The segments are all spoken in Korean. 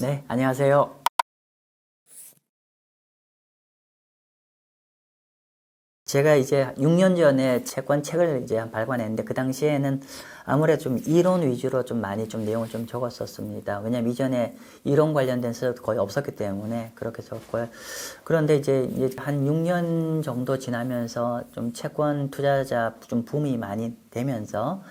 네, 안녕하세요. 제가 이제 6년 전에 채권 책을 이제 한 발간했는데 그 당시에는 아무래도 좀 이론 위주로 좀 많이 좀 내용을 좀 적었었습니다. 왜냐면 이전에 이론 관련된 서 거의 없었기 때문에 그렇게 적었고요. 그런데 이제 한 6년 정도 지나면서 좀 채권 투자자 좀 붐이 많이 되면서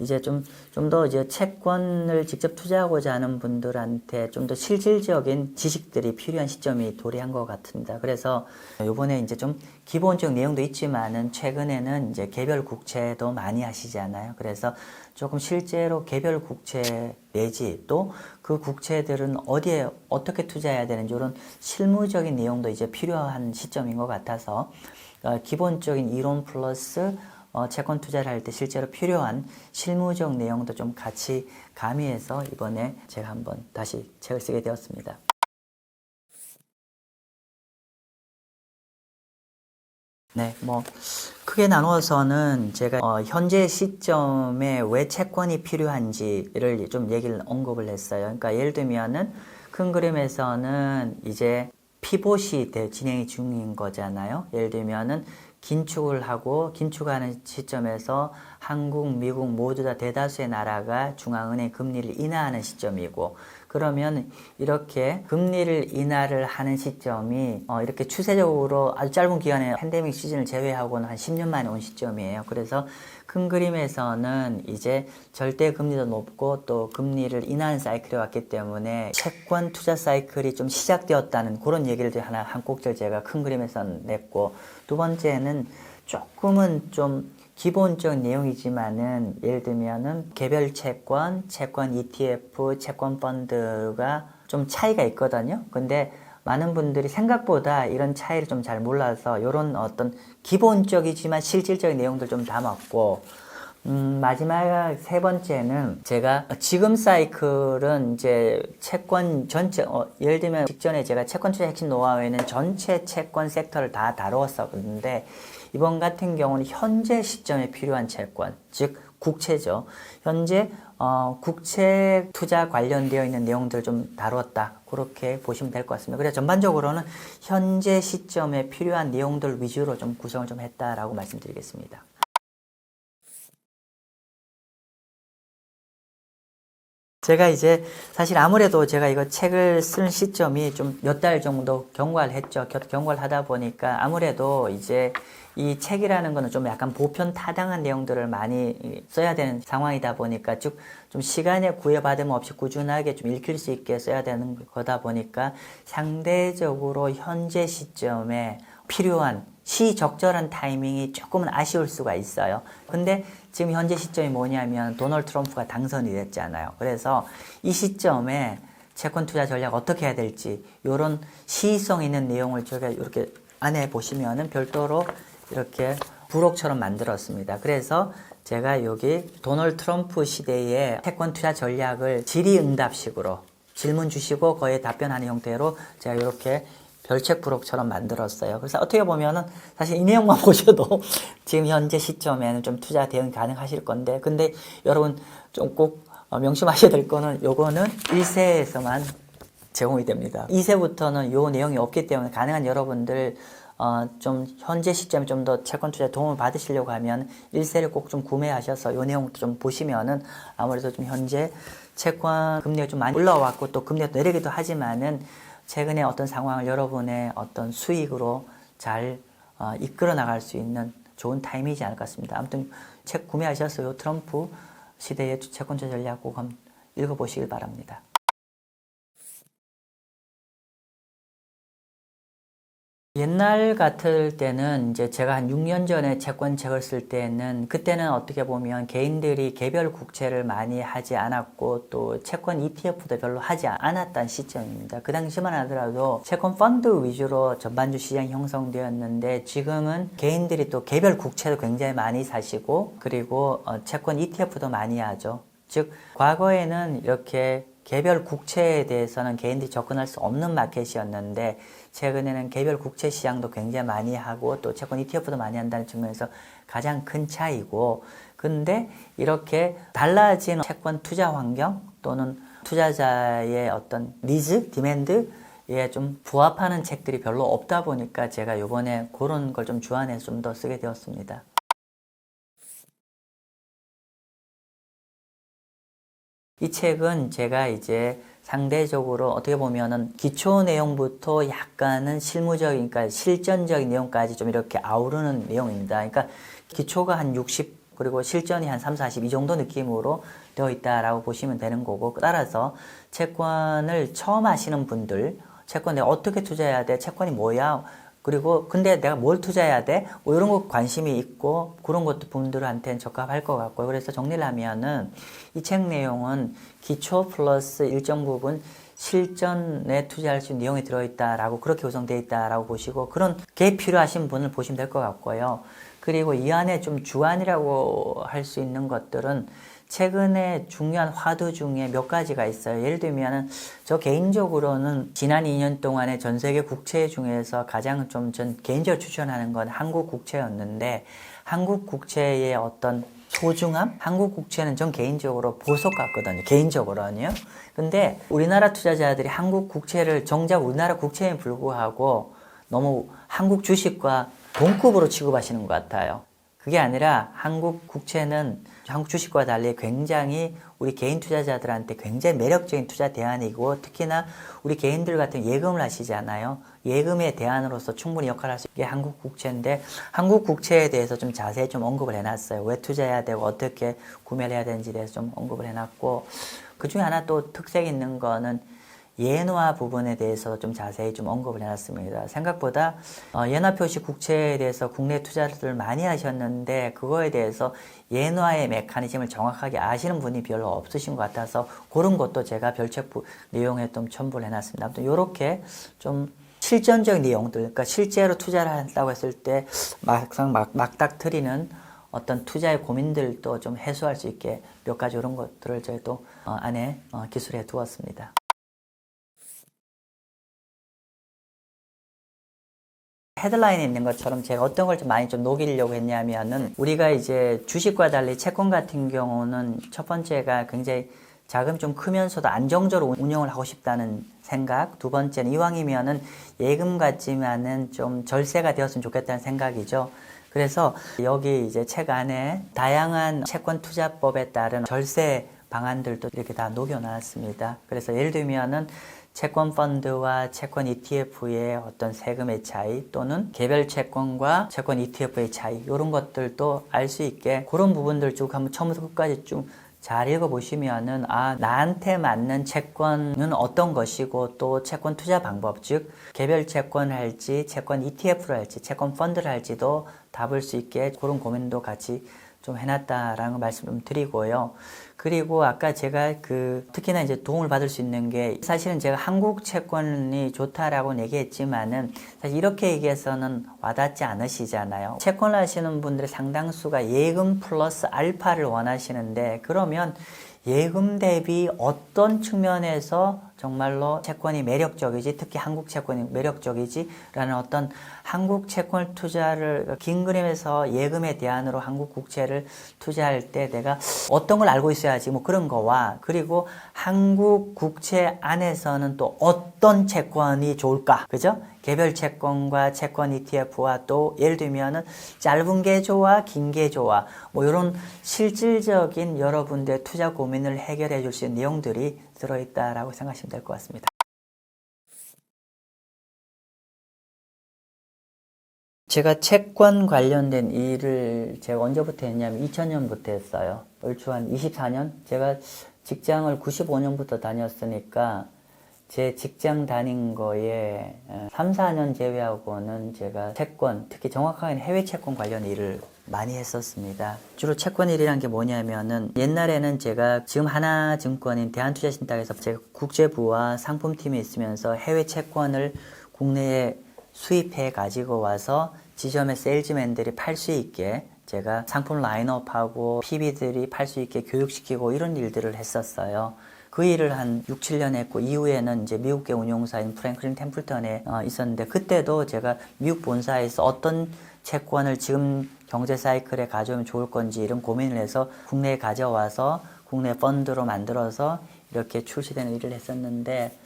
이제 좀, 좀 더 이제 채권을 직접 투자하고자 하는 분들한테 좀 더 실질적인 지식들이 필요한 시점이 도래한 것 같습니다. 그래서 요번에 이제 좀 기본적 내용도 있지만은 최근에는 이제 개별 국채도 많이 하시잖아요. 그래서 조금 실제로 개별 국채 내지 또 그 국채들은 어디에 어떻게 투자해야 되는지 이런 실무적인 내용도 이제 필요한 시점인 것 같아서 어, 기본적인 이론 플러스 어, 채권 투자를 할 때 실제로 필요한 실무적 내용도 좀 같이 가미해서 이번에 제가 한번 다시 책을 쓰게 되었습니다. 네, 뭐 크게 나누어서는 제가 어, 현재 시점에 왜 채권이 필요한지를 좀 얘기를 언급을 했어요. 그러니까 예를 들면은 큰 그림에서는 이제 피봇이 대- 진행이 중인 거잖아요. 예를 들면은 긴축을 하고 긴축하는 시점에서 한국, 미국 모두 다 대다수의 나라가 중앙은행 금리를 인하하는 시점이고 그러면 이렇게 금리를 인하를 하는 시점이 어, 이렇게 추세적으로 아주 짧은 기간에 팬데믹 시즌을 제외하고는 한 10년 만에 온 시점이에요. 그래서 큰 그림에서는 이제 절대 금리도 높고 또 금리를 인하하는 사이클이 왔기 때문에 채권 투자 사이클이 좀 시작되었다는 그런 얘기를 하나 한 꼭지를 제가 큰 그림에서 냈고 두 번째는 조금은 좀 기본적 내용이지만은 예를 들면은 개별 채권, 채권 ETF, 채권 펀드가 좀 차이가 있거든요. 근데 많은 분들이 생각보다 이런 차이를 좀 잘 몰라서 이런 어떤 기본적이지만 실질적인 내용들 좀 담았고 음, 마지막 세 번째는 제가 지금 사이클은 이제 채권 전체, 어, 예를 들면 직전에 제가 채권 투자 핵심 노하우에는 전체 채권 섹터를 다 다루었었는데 이번 같은 경우는 현재 시점에 필요한 채권, 즉 국채죠. 현재 어, 국채 투자 관련되어 있는 내용들을 좀 다뤘다. 그렇게 보시면 될 것 같습니다. 그래서 전반적으로는 현재 시점에 필요한 내용들 위주로 좀 구성을 좀 했다라고 말씀드리겠습니다. 제가 이제 사실 아무래도 제가 이거 책을 쓰는 시점이 좀 몇 달 정도 경과를 했죠. 겨- 경과를 하다 보니까 아무래도 이제 이 책이라는 거는 좀 약간 보편 타당한 내용들을 많이 써야 되는 상황이다 보니까 쭉 좀 시간에 구애받음 없이 꾸준하게 좀 읽힐 수 있게 써야 되는 거다 보니까 상대적으로 현재 시점에 필요한 시적절한 타이밍이 조금은 아쉬울 수가 있어요. 근데 지금 현재 시점이 뭐냐면 도널드 트럼프가 당선이 됐잖아요. 그래서 이 시점에 채권 투자 전략 어떻게 해야 될지 이런 시의성 있는 내용을 제가 이렇게 안에 보시면은 별도로 이렇게 부록처럼 만들었습니다. 그래서 제가 여기 도널드 트럼프 시대의 채권 투자 전략을 질의응답식으로 질문 주시고 거기에 답변하는 형태로 제가 이렇게 별책 부록처럼 만들었어요. 그래서 어떻게 보면은 사실 이 내용만 보셔도 지금 현재 시점에는 좀 투자 대응 가능하실 건데, 근데 여러분 좀 꼭 명심하셔야 될 거는 요거는 1세에서만 제공이 됩니다. 2세부터는 요 내용이 없기 때문에 가능한 여러분들 어, 좀 현재 시점에 좀 더 채권 투자에 도움을 받으시려고 하면 1세를 꼭 좀 구매하셔서 요 내용도 좀 보시면은 아무래도 좀 현재 채권 금리가 좀 많이 올라왔고 또 금리가 내리기도 하지만은 최근에 어떤 상황을 여러분의 어떤 수익으로 잘 어, 이끌어 나갈 수 있는 좋은 타임이지 않을까 싶습니다. 아무튼 책 구매하셔서 요 트럼프 시대의 채권 투자 전략 꼭 한번 읽어보시길 바랍니다. 옛날 같을 때는 이제 제가 한 6년 전에 채권책을 쓸 때는 그때는 어떻게 보면 개인들이 개별 국채를 많이 하지 않았고 또 채권 ETF도 별로 하지 않았던 시점입니다. 그 당시만 하더라도 채권 펀드 위주로 전반주 시장이 형성되었는데 지금은 개인들이 또 개별 국채도 굉장히 많이 사시고 그리고 어, 채권 ETF도 많이 하죠. 즉 과거에는 이렇게 개별 국채에 대해서는 개인들이 접근할 수 없는 마켓이었는데 최근에는 개별 국채 시장도 굉장히 많이 하고 또 채권 ETF도 많이 한다는 측면에서 가장 큰 차이고 근데 이렇게 달라진 채권 투자 환경 또는 투자자의 어떤 니즈, 디맨드에 좀 부합하는 책들이 별로 없다 보니까 제가 이번에 그런 걸 좀 주안해서 좀 더 쓰게 되었습니다. 이 책은 제가 이제 상대적으로 어떻게 보면은 기초 내용부터 약간은 실무적인, 그러니까 실전적인 내용까지 좀 이렇게 아우르는 내용입니다. 그러니까 기초가 한 60, 그리고 실전이 한 3, 40 이 정도 느낌으로 되어 있다라고 보시면 되는 거고 따라서 채권을 처음 하시는 분들 채권 내가 어떻게 투자해야 돼? 채권이 뭐야? 그리고 근데 내가 뭘 투자해야 돼? 뭐 이런 거 관심이 있고 그런 것도 분들한테는 적합할 것 같고요. 그래서 정리를 하면은 이 책 내용은 기초 플러스 일정 부분 실전에 투자할 수 있는 내용이 들어있다라고 그렇게 구성되어 있다라고 보시고 그런 게 필요하신 분을 보시면 될 것 같고요. 그리고 이 안에 좀 주안이라고 할 수 있는 것들은 최근에 중요한 화두 중에 몇 가지가 있어요. 예를 들면은 저 개인적으로는 지난 2년 동안의 전 세계 국채 중에서 가장 좀 전 개인적으로 추천하는 건 한국 국채였는데 한국 국채의 어떤 소중함? 한국 국채는 전 개인적으로 보석 같거든요. 개인적으로는요. 근데 우리나라 투자자들이 한국 국채를 정작 우리나라 국채에 불구하고 너무 한국 주식과 동급으로 취급하시는 것 같아요. 그게 아니라 한국 국채는 한국 주식과 달리 굉장히 우리 개인 투자자들한테 굉장히 매력적인 투자 대안이고 특히나 우리 개인들 같은 예금을 하시잖아요. 예금의 대안으로서 충분히 역할을 할 수 있게 한국 국채인데 한국 국채에 대해서 좀 자세히 좀 언급을 해놨어요. 왜 투자해야 되고 어떻게 구매를 해야 되는지에 대해서 좀 언급을 해놨고 그 중에 하나 또 특색 있는 거는 예노화 부분에 대해서 좀 자세히 좀 언급을 해놨습니다. 생각보다 어, 예나 표시 국채에 대해서 국내 투자를 많이 하셨는데 그거에 대해서 예노화의 메커니즘을 정확하게 아시는 분이 별로 없으신 것 같아서 그런 것도 제가 별책 내용에 좀 첨부를 해놨습니다. 아무튼 이렇게 좀 실전적 내용들, 그러니까 실제로 투자를 한다고 했을 때 막상 막, 막닥트리는 어떤 투자의 고민들도 좀 해소할 수 있게 몇 가지 이런 것들을 저희도 어, 안에 어, 기술해 두었습니다. 헤드라인에 있는 것처럼 제가 어떤 걸 좀 많이 좀 녹이려고 했냐면은 우리가 이제 주식과 달리 채권 같은 경우는 첫 번째가 굉장히 자금이 좀 크면서도 안정적으로 운영을 하고 싶다는 생각. 두 번째는 이왕이면은 예금 같지만은 좀 절세가 되었으면 좋겠다는 생각이죠. 그래서 여기 이제 책 안에 다양한 채권 투자법에 따른 절세 방안들도 이렇게 다 녹여놨습니다. 그래서 예를 들면은 채권 펀드와 채권 ETF의 어떤 세금의 차이 또는 개별 채권과 채권 ETF의 차이 이런 것들도 알 수 있게 그런 부분들 쭉 한번 처음부터 끝까지 쭉잘 읽어보시면은, 아, 나한테 맞는 채권은 어떤 것이고, 또 채권 투자 방법, 즉, 개별 채권을 할지, 채권 ETF를 할지, 채권 펀드를 할지도 답을 수 있게 그런 고민도 같이 좀 해놨다라는 말씀 좀 드리고요. 그리고 아까 제가 그 특히나 이제 도움을 받을 수 있는 게 사실은 제가 한국 채권이 좋다라고 얘기했지만은 사실 이렇게 얘기해서는 와닿지 않으시잖아요. 채권을 하시는 분들의 상당수가 예금 플러스 알파를 원하시는데 그러면 예금 대비 어떤 측면에서 정말로 채권이 매력적이지, 특히 한국 채권이 매력적이지, 라는 어떤 한국 채권 투자를, 긴 그림에서 예금에 대안으로 한국 국채를 투자할 때 내가 어떤 걸 알고 있어야지, 뭐 그런 거와, 그리고 한국 국채 안에서는 또 어떤 채권이 좋을까, 그죠? 개별 채권과 채권 ETF와 또 예를 들면은 짧은 게 좋아, 긴 게 좋아, 뭐 이런 실질적인 여러분들의 투자 고민을 해결해 줄 수 있는 내용들이 들어있다라고 생각하시면 될 것 같습니다. 제가 채권 관련된 일을 제가 언제부터 했냐면 2000년부터 했어요. 얼추 한 24년? 제가 직장을 95년부터 다녔으니까 제 직장 다닌 거에 3, 4년 제외하고는 제가 채권, 특히 정확하게는 해외 채권 관련 일을 많이 했었습니다. 주로 채권 일이란 게 뭐냐면은 옛날에는 제가 지금 하나증권인 대한투자신탁에서 제가 국제부와 상품팀에 있으면서 해외 채권을 국내에 수입해 가지고 와서 지점의 세일즈맨들이 팔 수 있게 제가 상품 라인업하고 PB들이 팔 수 있게 교육시키고 이런 일들을 했었어요. 그 일을 한 6, 7년 했고 이후에는 이제 미국계 운용사인 프랭클린 템플턴에 어, 있었는데 그때도 제가 미국 본사에서 어떤 채권을 지금 경제 사이클에 가져오면 좋을 건지 이런 고민을 해서 국내에 가져와서 국내 펀드로 만들어서 이렇게 출시되는 일을 했었는데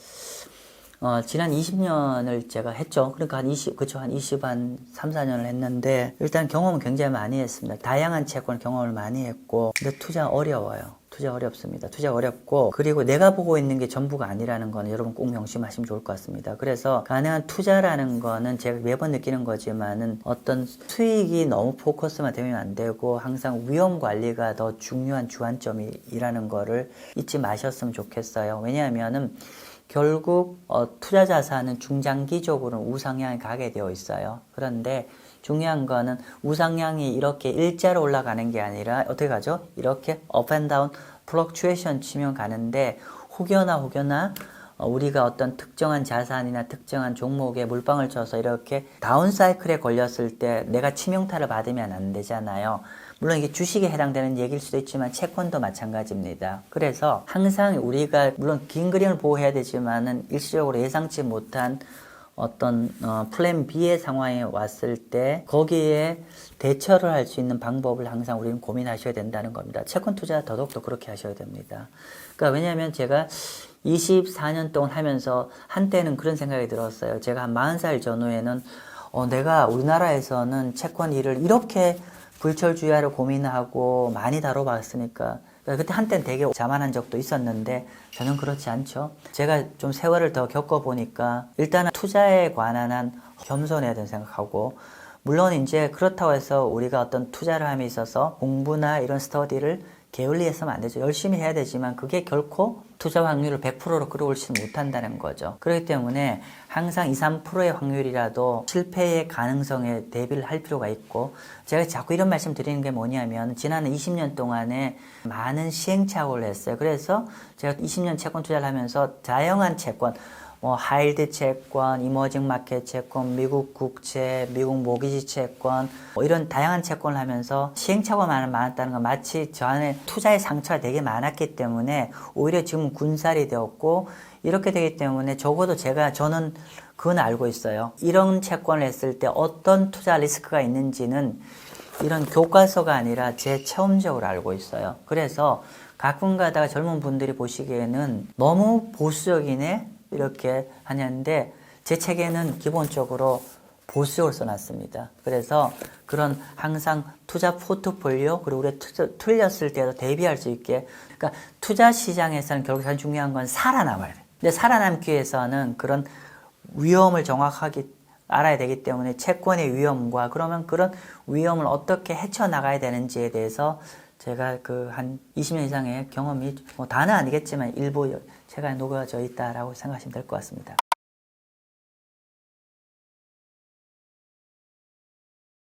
어, 지난 20년을 제가 했죠. 그러니까 한 20, 그쵸. 한 20, 한 3, 4년을 했는데, 일단 경험은 굉장히 많이 했습니다. 다양한 채권 경험을 많이 했고, 근데 투자 어려워요. 투자 어렵습니다. 투자 어렵고, 그리고 내가 보고 있는 게 전부가 아니라는 거는 여러분 꼭 명심하시면 좋을 것 같습니다. 그래서 가능한 투자라는 거는 제가 매번 느끼는 거지만은 어떤 수익이 너무 포커스만 되면 안 되고, 항상 위험 관리가 더 중요한 주안점이라는 거를 잊지 마셨으면 좋겠어요. 왜냐하면은, 결국 어, 투자 자산은 중장기적으로는 우상향에 가게 되어 있어요. 그런데 중요한 거는 우상향이 이렇게 일자로 올라가는 게 아니라 어떻게 가죠? 이렇게 down 플럭추에이션 치면 가는데 혹여나 혹여나 어, 우리가 어떤 특정한 자산이나 특정한 종목에 물방울 쳐서 이렇게 다운 사이클에 걸렸을 때 내가 치명타를 받으면 안 되잖아요. 물론 이게 주식에 해당되는 얘기일 수도 있지만 채권도 마찬가지입니다. 그래서 항상 우리가 물론 긴 그림을 보호해야 되지만은 일시적으로 예상치 못한 어떤 어, 플랜 B의 상황에 왔을 때 거기에 대처를 할 수 있는 방법을 항상 우리는 고민하셔야 된다는 겁니다. 채권 투자 더더욱더 그렇게 하셔야 됩니다. 그러니까 왜냐하면 제가 24년 동안 하면서 한때는 그런 생각이 들었어요. 제가 한 40살 전후에는 어, 내가 우리나라에서는 채권 일을 이렇게 불철주야를 고민하고 많이 다뤄봤으니까 그때 한때는 되게 자만한 적도 있었는데 저는 그렇지 않죠. 제가 좀 세월을 더 겪어보니까 일단은 투자에 관한 한 겸손해야 된다고 생각하고 물론 이제 그렇다고 해서 우리가 어떤 투자를 함에 있어서 공부나 이런 스터디를 게을리해서는 안 되죠. 열심히 해야 되지만 그게 결코 투자 확률을 100%로 끌어올지는 못한다는 거죠. 그렇기 때문에 항상 2, 3%의 확률이라도 실패의 가능성에 대비를 할 필요가 있고 제가 자꾸 이런 말씀 드리는 게 뭐냐면 지난 20년 동안에 많은 시행착오를 했어요. 그래서 제가 20년 채권 투자를 하면서 다양한 채권 뭐 하일드 채권, 이머징 마켓 채권, 미국 국채, 미국 모기지 채권 뭐 이런 다양한 채권을 하면서 시행착오가 많았다는 건 마치 저 안에 투자의 상처가 되게 많았기 때문에 오히려 지금 군살이 되었고 이렇게 되기 때문에 적어도 제가 저는 그건 알고 있어요. 이런 채권을 했을 때 어떤 투자 리스크가 있는지는 이런 교과서가 아니라 제 체험적으로 알고 있어요. 그래서 가끔 가다가 젊은 분들이 보시기에는 너무 보수적이네 이렇게 하냐는데 제 책에는 기본적으로 보수적으로 써놨습니다. 그래서 그런 항상 투자 포트폴리오 그리고 우리 투자, 틀렸을 때도 대비할 수 있게 그러니까 투자 시장에서는 결국 가장 중요한 건 살아남아야 돼. 근데 살아남기 위해서는 그런 위험을 정확하게 알아야 되기 때문에 채권의 위험과 그러면 그런 위험을 어떻게 헤쳐나가야 되는지에 대해서 제가 그 한 20년 이상의 경험이 뭐 다는 아니겠지만 일부 제가 녹아져 있다라고 생각하시면 될 것 같습니다.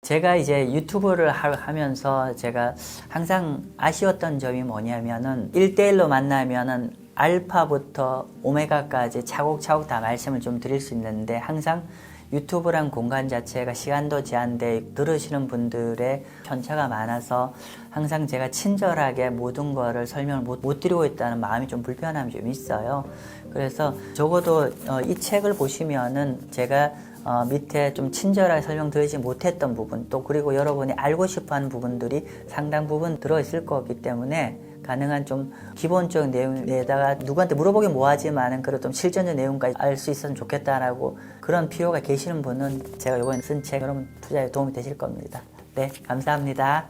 제가 이제 유튜브를 하, 면서 제가 항상 아쉬웠던 점이 뭐냐면은 1대1로 만나면은 알파부터 오메가까지 차곡차곡 다 말씀을 좀 드릴 수 있는데 항상 유튜브란 공간 자체가 시간도 제한돼 들으시는 분들의 편차가 많아서 항상 제가 친절하게 모든 거를 설명을 못, 못 드리고 있다는 마음이 좀 불편함이 좀 있어요. 그래서 적어도 어, 이 책을 보시면은 제가 어, 밑에 좀 친절하게 설명드리지 못했던 부분 또 그리고 여러분이 알고 싶어 하는 부분들이 상당 부분 들어있을 거기 때문에 가능한 좀 기본적인 내용에다가 누구한테 물어보긴 뭐하지만은 그래도 좀 실전적 내용까지 알 수 있으면 좋겠다라고 그런 필요가 계시는 분은 제가 이번에 쓴 책 여러분 투자에 도움이 되실 겁니다. 네, 감사합니다.